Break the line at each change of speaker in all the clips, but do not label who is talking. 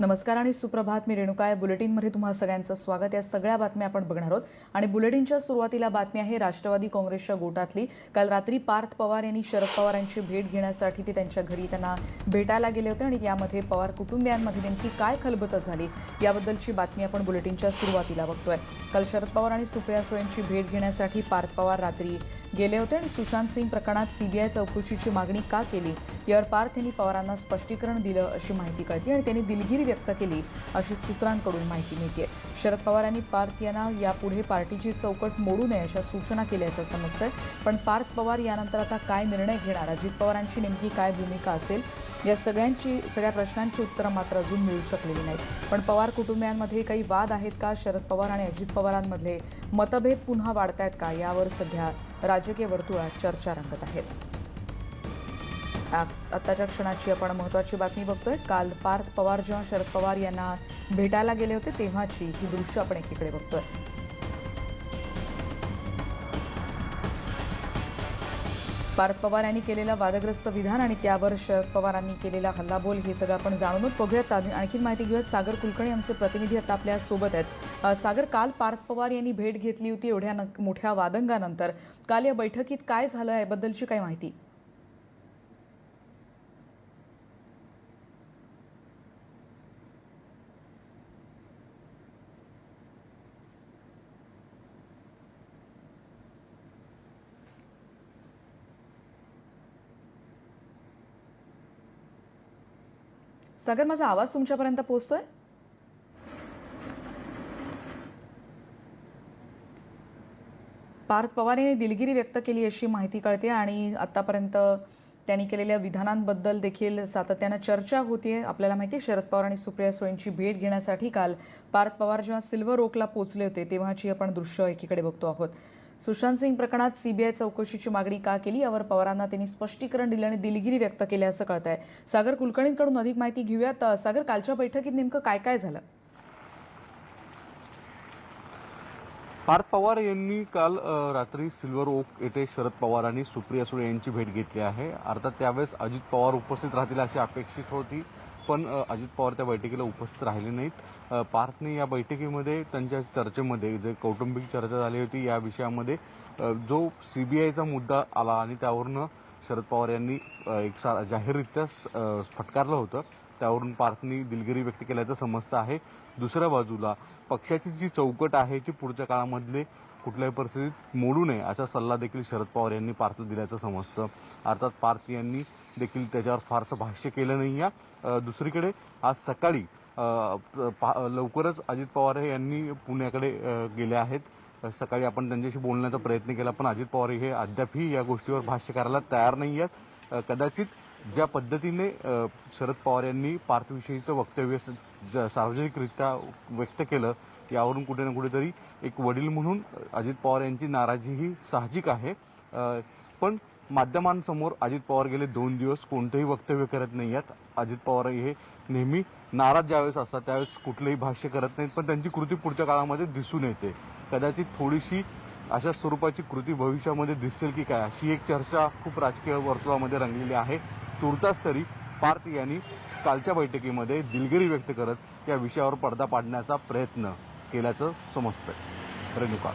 नमस्कार आणि सुप्रभात. मी रेणुका या बुलेटिनमध्ये तुम्हा सगळ्यांचं स्वागत. या सगळ्या बातम्या आपण बघणार आहोत. आणि बुलेटिनच्या सुरुवातीला बातमी आहे राष्ट्रवादी काँग्रेसच्या गोटातली. काल रात्री पार्थ पवार यांनी शरद पवार यांची भेट घेण्यासाठी ते त्यांच्या घरी त्यांना भेटायला गेले होते आणि यामध्ये पवार कुटुंबियांमध्ये नेमकी काय खलबतं झाली याबद्दलची बातमी आपण बुलेटिनच्या सुरुवातीला बघतोय. काल शरद पवार आणि सुप्रिया सुळेंची भेट घेण्यासाठी पार्थ पवार रात्री गेले होते आणि सुशांत सिंग प्रकरणात सीबीआय चौकशीची मागणी का केली? यावर पार्थ यांनी पवारांना स्पष्टीकरण दिलं अशी माहिती कळते आणि त्यांनी दिलगिरी व्यक्त केली अशी सूत्रांकडून माहिती मिळते शरद पवार यांनी पार्थ यांना यापुढे पार्टीची चौकट मोडू नये अशा सूचना केल्याचं समजतंय. पण पार्थ पवार यानंतर आता काय निर्णय घेणार? अजित पवारांची नेमकी काय भूमिका असेल? या सगळ्यांची सगळ्या प्रश्नांची उत्तरं मात्र अजून मिळू शकलेली नाहीत. पण पवार कुटुंबियांमध्ये काही वाद आहेत का? शरद पवार आणि अजित पवारांमधले मतभेद पुन्हा वाढतायत का? यावर सध्या राजकीय वर्तुळात चर्चा रंगत आहेत. आत्ताच्या क्षणाची आपण महत्त्वाची बातमी बघतोय. काल पार्थ पवार जेव्हा शरद पवार यांना भेटायला गेले होते तेव्हाची ही दृश्य आपण एकीकडे बघतोय. पार्थ पवार यांनी केलेलं वादग्रस्त विधान आणि त्यावर शरद पवारांनी केलेला हल्लाबोल हे सगळं आपण जाणूनच बघूयात आणखी माहिती घेऊयात. सागर कुलकर्णी आमचे प्रतिनिधी आता आपल्यासोबत आहेत. सागर काल पार्थ पवार यांनी भेट घेतली होती एवढ्या न- मोठ्या वादंगानंतर. काल या बैठकीत काय झालं याबद्दलची काय माहिती? सागर माझा आवाज तुमच्यापर्यंत पोहोचतोय? पार्थ पवार यांनी दिलगिरी व्यक्त केली अशी माहिती कळते आणि आतापर्यंत त्यांनी केलेल्या विधानांबद्दल देखील सातत्यानं चर्चा होतीये. आपल्याला माहिती आहे शरद पवार आणि सुप्रिया सुळेंची भेट घेण्यासाठी काल पार्थ पवार जेव्हा सिल्वर ओकला पोचले होते तेव्हाची आपण दृश्य एकीकडे बघतो आहोत. सुशांत सिंग प्रकरणात सीबीआय चौकशीची मागणी का केली? यावर पवारांना त्यांनी स्पष्टीकरण दिलं आणि दिलगिरी व्यक्त केली असं कळत आहे सागर कुलकर्णींकडून अधिक माहिती घेऊयात. सागर कालच्या बैठकीत नेमकं काय काय झालं?
पार्थ पवार यांनी काल रात्री सिल्वर ओक येथे शरद पवार आणि सुप्रिया सुळे यांची भेट घेतली आहे. अर्थात त्यावेळेस अजित पवार उपस्थित राहतील अशी अपेक्षित होती. पण अजित पवार त्या बैठकीला उपस्थित राहिले नाहीत. पार्थने या बैठकीमध्ये त्यांच्या चर्चेमध्ये जे कौटुंबिक चर्चा झाली होती या विषयामध्ये जो सीबीआयचा मुद्दा आला आणि त्यावरनं शरद पवार यांनी एक सा जाहीररित्या फटकारलं होतं. त्यावरून पार्थनी दिलगिरी व्यक्त केल्याचं समजतं आहे. दुसऱ्या बाजूला पक्षाची जी चौकट आहे ती पुढच्या काळामधले कुठल्याही परिस्थितीत मोडू नये असा सल्ला देखील शरद पवार यांनी पार्थला दिल्याचं समजतं. अर्थात पार्थ यांनी देखील त्याच्यावर फारसं भाष्य केलं नाही आहे दुसरीकडे आज सकाळी पा- लवकरच अजित पवार यांनी पुण्याकडे गेले आहेत. सकाळी आपण त्यांच्याशी बोलण्याचा प्रयत्न केला पण अजित पवार हे अद्यापही या गोष्टीवर भाष्य करायला तयार नाही आहेत कदाचित ज्या पद्धतीने शरद पवार यांनी पार्थविषयीचं वक्तव्य ज- सार्वजनिकरित्या व्यक्त केलं यावरून कुठे ना कुठेतरी एक वडील म्हणून अजित पवार यांची नाराजी ही साहजिक आहे. पण माध्यमांसमोर अजित पवार गेले दोन दिवस कोणतंही वक्तव्य करत नाही आहेत अजित पवार हे नेहमी नाराज ज्यावेळेस असतात त्यावेळेस कुठलंही भाष्य करत नाहीत पण त्यांची कृती पुढच्या काळामध्ये दिसून येते. कदाचित थोडीशी अशा स्वरूपाची कृती भविष्यामध्ये दिसेल की काय अशी एक चर्चा खूप राजकीय वर्तुळामध्ये रंगलेली आहे. तुर्तास तरी पार्थ यांनी कालच्या बैठकीमध्ये दिलगिरी व्यक्त करत या विषयावर पडदा पाडण्याचा प्रयत्न केल्याचं समजतं रेणुका.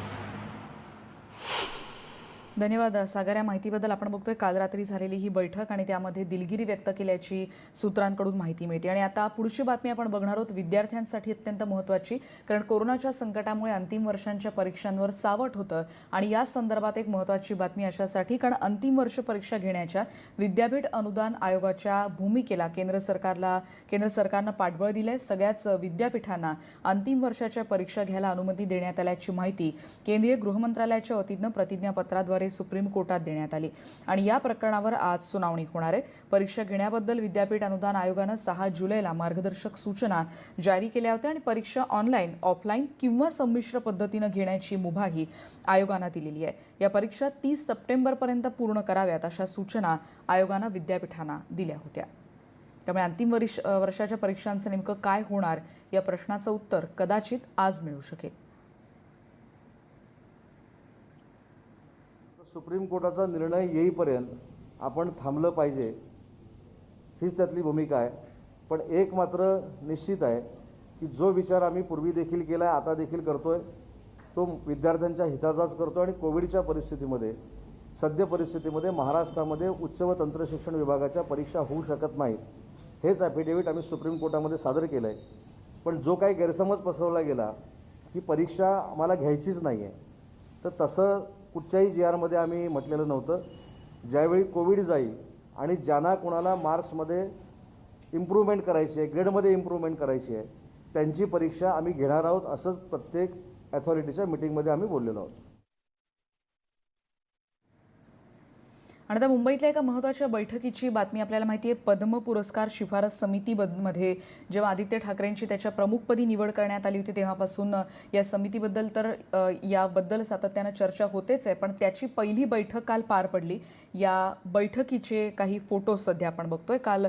धन्यवाद सागर. या माहितीबद्दल आपण बघतोय काल रात्री झालेली ही बैठक आणि त्यामध्ये दिलगिरी व्यक्त केल्याची सूत्रांकडून माहिती मिळते. आणि आता पुढची बातमी आपण बघणार आहोत विद्यार्थ्यांसाठी अत्यंत महत्वाची कारण कोरोनाच्या संकटामुळे अंतिम वर्षांच्या परीक्षांवर सावट होतं आणि या संदर्भात एक महत्वाची बातमी अशासाठी कारण अंतिम वर्ष परीक्षा घेण्याच्या विद्यापीठ अनुदान आयोगाच्या भूमिकेला केंद्र सरकारला केंद्र सरकारनं पाठबळ दिलंय. सगळ्याच विद्यापीठांना अंतिम वर्षाच्या परीक्षा घ्यायला अनुमती देण्यात आल्याची माहिती केंद्रीय गृहमंत्रालयाच्या वतीनं प्रतिज्ञापत्राद्वारे सुप्रीम कोर्टात देण्यात आली. आणि या प्रकरणावर आज सुनावणी होणार आहे. परीक्षा घेण्याबद्दल विद्यापीठ अनुदान आयोगानं सहा जुलैला मार्गदर्शक सूचना जारी केल्या होत्या आणि परीक्षा ऑनलाईन ऑफलाईन किंवा संमिश्र पद्धतीनं घेण्याची मुभाही आयोगानं दिलेली आहे. या परीक्षा तीस सप्टेंबरपर्यंत पूर्ण कराव्यात अशा सूचना आयोगानं विद्यापीठांना दिल्या होत्या. त्यामुळे अंतिम वर्ष वर्षाच्या परीक्षांचं नेमकं काय होणार या प्रश्नाचं उत्तर कदाचित आज मिळू शकेल.
सुप्रीम कोर्टाचा निर्णय येईपर्यंत आपण थांबलं पाहिजे हीच त्यातली भूमिका आहे. पण एक मात्र निश्चित आहे की जो विचार आम्ही पूर्वी देखील केला आहे आता देखील करतो आहे तो विद्यार्थ्यांच्या हिताचाच करतो आणि कोविडच्या परिस्थितीमध्ये सद्य परिस्थितीमध्ये महाराष्ट्रामध्ये उच्च व तंत्रशिक्षण विभागाच्या परीक्षा होऊ शकत नाहीत. हेच ॲफिडेव्हिट आम्ही सुप्रीम कोर्टामध्ये सादर केलं आहे पण जो काही गैरसमज पसरवला गेला की परीक्षा आम्हाला घ्यायचीच नाही आहे तर तसं कुठच्याही जी आरमध्ये आम्ही म्हटलेलं नव्हतं. ज्यावेळी कोविड जाईल आणि ज्यांना कोणाला मार्क्समध्ये इम्प्रूव्हमेंट करायची आहे ग्रेडमध्ये इम्प्रूव्हमेंट करायची आहे त्यांची परीक्षा आम्ही घेणार आहोत असंच प्रत्येक ॲथॉरिटीच्या मिटिंगमध्ये आम्ही बोललेलो आहोत.
आणि आता मुंबईतल्या एका महत्त्वाच्या बैठकीची बातमी आपल्याला माहिती आहे पद्म पुरस्कार शिफारस समितीमध्ये जेव्हा आदित्य ठाकरेंची त्याच्या प्रमुखपदी निवड करण्यात आली होती तेव्हापासून या समितीबद्दल तर याबद्दल सातत्यानं चर्चा होतेच आहे पण त्याची पहिली बैठक काल पार पडली. या बैठकीचे काही फोटो सध्या आपण बघतोय. काल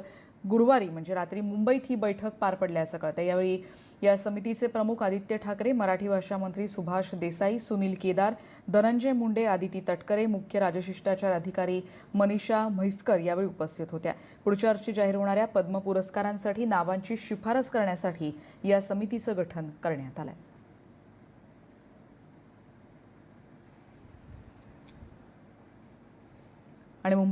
गुरुवारी म्हणजे रात्री मुंबईत ही बैठक पार पडल्याचं कळतं यावेळी या समितीचे प्रमुख आदित्य ठाकरे मराठी भाषा मंत्री सुभाष देसाई सुनील केदार धनंजय मुंडे आदिती तटकरे मुख्य राजशिष्टाचार अधिकारी मनीषा म्हैसकर यावेळी उपस्थित होत्या. पुढच्या वर्षी जाहीर होणाऱ्या पद्म पुरस्कारांसाठी नावांची शिफारस करण्यासाठी या समितीचं गठन करण्यात आलंय. आणि मुंबई